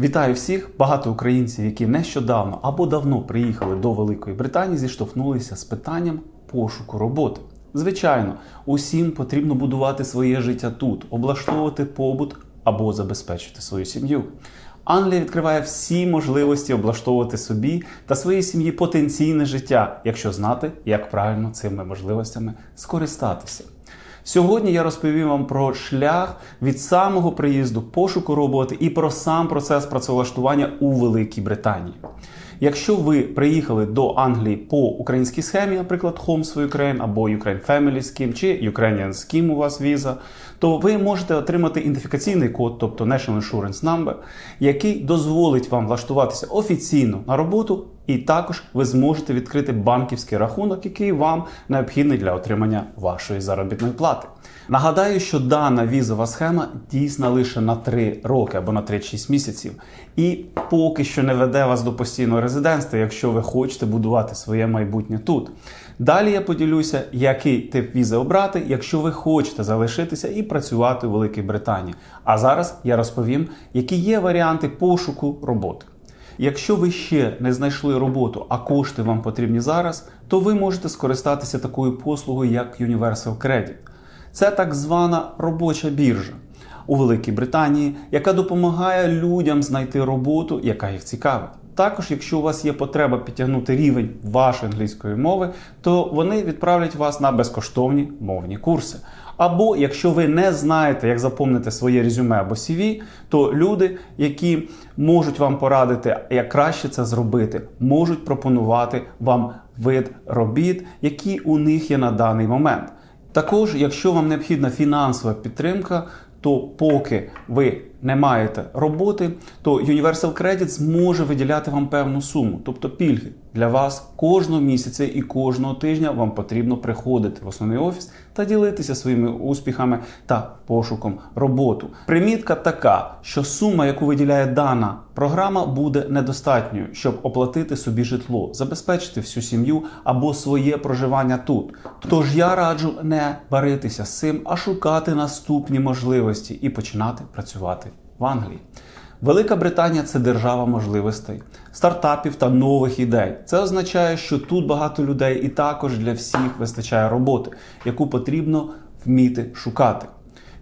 Вітаю всіх! Багато українців, які нещодавно або давно приїхали до Великої Британії, зіштовхнулися з питанням пошуку роботи. Звичайно, усім потрібно будувати своє життя тут, облаштовувати побут або забезпечити свою сім'ю. Англія відкриває всі можливості облаштовувати собі та своїй сім'ї потенційне життя, якщо знати, як правильно цими можливостями скористатися. Сьогодні я розповім вам про шлях від самого приїзду пошуку роботи і про сам процес працевлаштування у Великій Британії. Якщо ви приїхали до Англії по українській схемі, наприклад, Homes for Ukraine або Ukraine Family Scheme чи Ukrainian Scheme у вас віза, то ви можете отримати ідентифікаційний код, тобто National Insurance Number, який дозволить вам влаштуватися офіційно на роботу, і також ви зможете відкрити банківський рахунок, який вам необхідний для отримання вашої заробітної плати. Нагадаю, що дана візова схема дійсна лише на 3 роки або на 3-6 місяців, і поки що не веде вас до постійного резидентства, якщо ви хочете будувати своє майбутнє тут. Далі я поділюся, який тип візи обрати, якщо ви хочете залишитися і працювати у Великій Британії. А зараз я розповім, які є варіанти пошуку роботи. Якщо ви ще не знайшли роботу, а кошти вам потрібні зараз, то ви можете скористатися такою послугою, як Universal Credit. Це так звана робоча біржа у Великій Британії, яка допомагає людям знайти роботу, яка їх цікавить. Також, якщо у вас є потреба підтягнути рівень вашої англійської мови, то вони відправлять вас на безкоштовні мовні курси. Або якщо ви не знаєте, як заповнити своє резюме або CV, то люди, які можуть вам порадити, як краще це зробити, можуть пропонувати вам вид робіт, які у них є на даний момент. Також, якщо вам необхідна фінансова підтримка, то поки ви не маєте роботи, то Universal Credit зможе виділяти вам певну суму, тобто пільги. Для вас кожного місяця і кожного тижня вам потрібно приходити в основний офіс та ділитися своїми успіхами та пошуком роботу. Примітка така, що сума, яку виділяє дана програма, буде недостатньою, щоб оплатити собі житло, забезпечити всю сім'ю або своє проживання тут. Тож я раджу не баритися з цим, а шукати наступні можливості і починати працювати в Англії. Велика Британія це держава можливостей, стартапів та нових ідей. Це означає, що тут багато людей і також для всіх вистачає роботи, яку потрібно вміти шукати.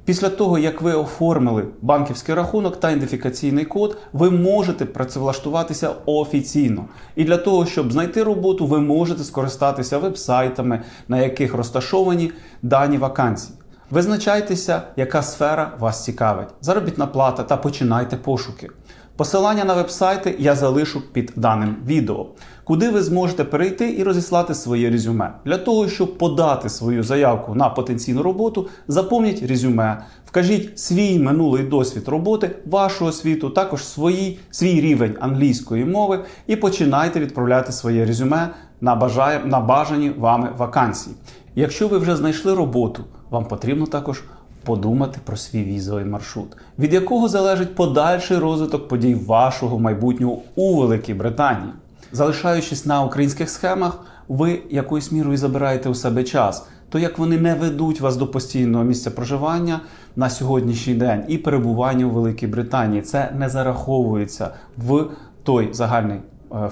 Після того, як ви оформили банківський рахунок та ідентифікаційний код, ви можете працевлаштуватися офіційно. І для того, щоб знайти роботу, ви можете скористатися вебсайтами, на яких розташовані дані вакансії. Визначайтеся, яка сфера вас цікавить, заробітна плата та починайте пошуки. Посилання на вебсайти я залишу під даним відео, куди ви зможете перейти і розіслати своє резюме. Для того, щоб подати свою заявку на потенційну роботу, заповніть резюме, вкажіть свій минулий досвід роботи, вашу освіту, також свої, свій рівень англійської мови і починайте відправляти своє резюме на, бажані вами вакансії. Якщо ви вже знайшли роботу, вам потрібно також подумати про свій візовий маршрут, від якого залежить подальший розвиток подій вашого майбутнього у Великій Британії. Залишаючись на українських схемах, ви якоюсь мірою забираєте у себе час, то як вони не ведуть вас до постійного місця проживання на сьогоднішній день і перебування у Великій Британії. Це не зараховується в той загальний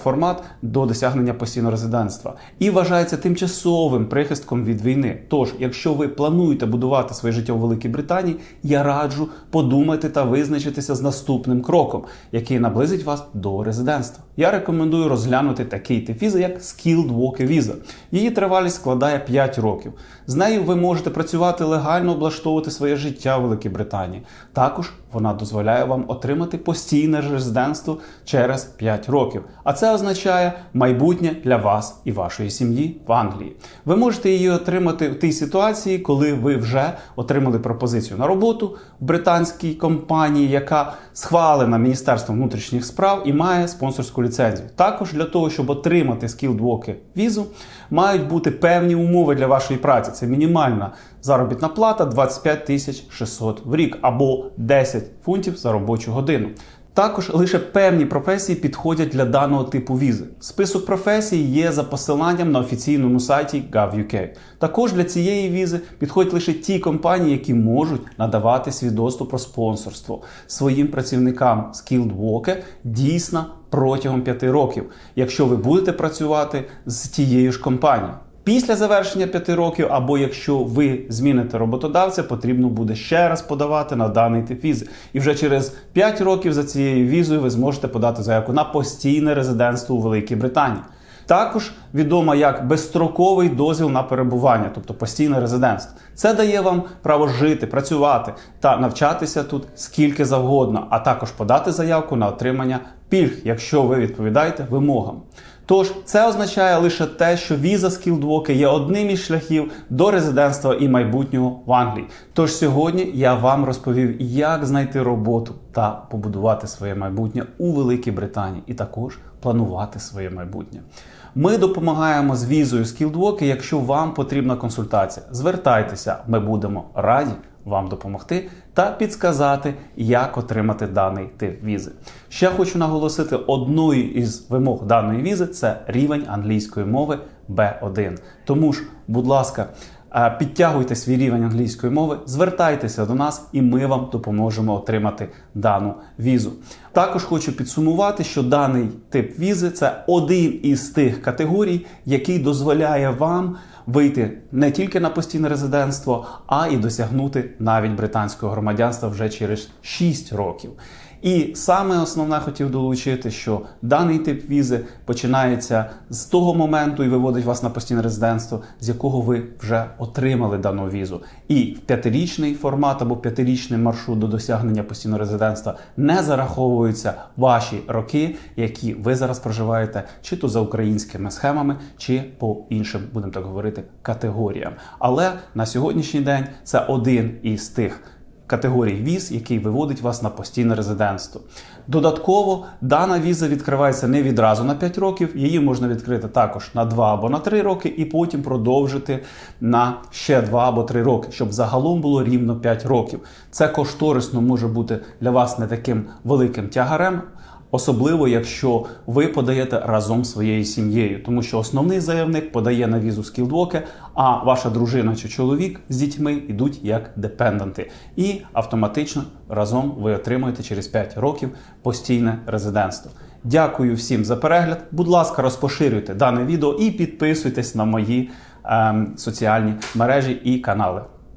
формат до досягнення постійного резидентства і вважається тимчасовим прихистком від війни. Тож, якщо ви плануєте будувати своє життя у Великій Британії, я раджу подумати та визначитися з наступним кроком, який наблизить вас до резидентства. Я рекомендую розглянути такий тип візи, як Skilled Worker Visa. Її тривалість складає 5 років. З нею ви можете працювати легально, облаштовувати своє життя в Великій Британії. Також вона дозволяє вам отримати постійне резидентство через 5 років. А це означає майбутнє для вас і вашої сім'ї в Англії. Ви можете її отримати в тій ситуації, коли ви вже отримали пропозицію на роботу в британській компанії, яка схвалена Міністерством внутрішніх справ і має спонсорську ліцензію. Також для того, щоб отримати Worker візу, мають бути певні умови для вашої праці. Це мінімальна заробітна плата 25 тисяч 600 в рік або 10 фунтів за робочу годину. Також лише певні професії підходять для даного типу візи. Список професій є за посиланням на офіційному сайті gov.uk. Також для цієї візи підходять лише ті компанії, які можуть надавати свідоцтво про спонсорство своїм працівникам Skilled Worker дійсно протягом 5 років, якщо ви будете працювати з тією ж компанією. Після завершення 5 років, або якщо ви зміните роботодавця, потрібно буде ще раз подавати на даний тип візи. І вже через 5 років за цією візою ви зможете подати заявку на постійне резидентство у Великій Британії. Також відома як безстроковий дозвіл на перебування, тобто постійне резидентство. Це дає вам право жити, працювати та навчатися тут скільки завгодно, а також подати заявку на отримання пільг, якщо ви відповідаєте вимогам. Тож це означає лише те, що віза Worker є одним із шляхів до резидентства і майбутнього в Англії. Тож сьогодні я вам розповів, як знайти роботу та побудувати своє майбутнє у Великій Британії, і також планувати своє майбутнє. Ми допомагаємо з візою Worker, якщо вам потрібна консультація. Звертайтеся, ми будемо раді вам допомогти та підсказати, як отримати даний тип візи. Ще хочу наголосити, одною із вимог даної візи це рівень англійської мови B1. Тому ж, будь ласка, підтягуйте свій рівень англійської мови, звертайтеся до нас, і ми вам допоможемо отримати дану візу. Також хочу підсумувати, що даний тип візи це один із тих категорій, який дозволяє вам вийти не тільки на постійне резидентство, а і досягнути навіть британського громадянства вже через 6 років. І саме основне хотів долучити, що даний тип візи починається з того моменту і виводить вас на постійне резидентство, з якого ви вже отримали дану візу. І в п'ятирічний формат або п'ятирічний маршрут до досягнення постійного резидентства не зараховуються ваші роки, які ви зараз проживаєте, чи то за українськими схемами, чи по іншим, будемо так говорити, категоріям. Але на сьогоднішній день це один із тих категорій віз, який виводить вас на постійне резидентство. Додатково дана віза відкривається не відразу на 5 років, її можна відкрити також на 2 або на 3 роки, і потім продовжити на ще 2 або 3 роки, щоб загалом було рівно 5 років. Це кошторисно може бути для вас не таким великим тягарем. Особливо, якщо ви подаєте разом своєю сім'єю, тому що основний заявник подає на візу Worker, а ваша дружина чи чоловік з дітьми йдуть як депенденти. І автоматично разом ви отримуєте через 5 років постійне резидентство. Дякую всім за перегляд. Будь ласка, розпоширюйте дане відео і підписуйтесь на мої ем, соціальні мережі і канали.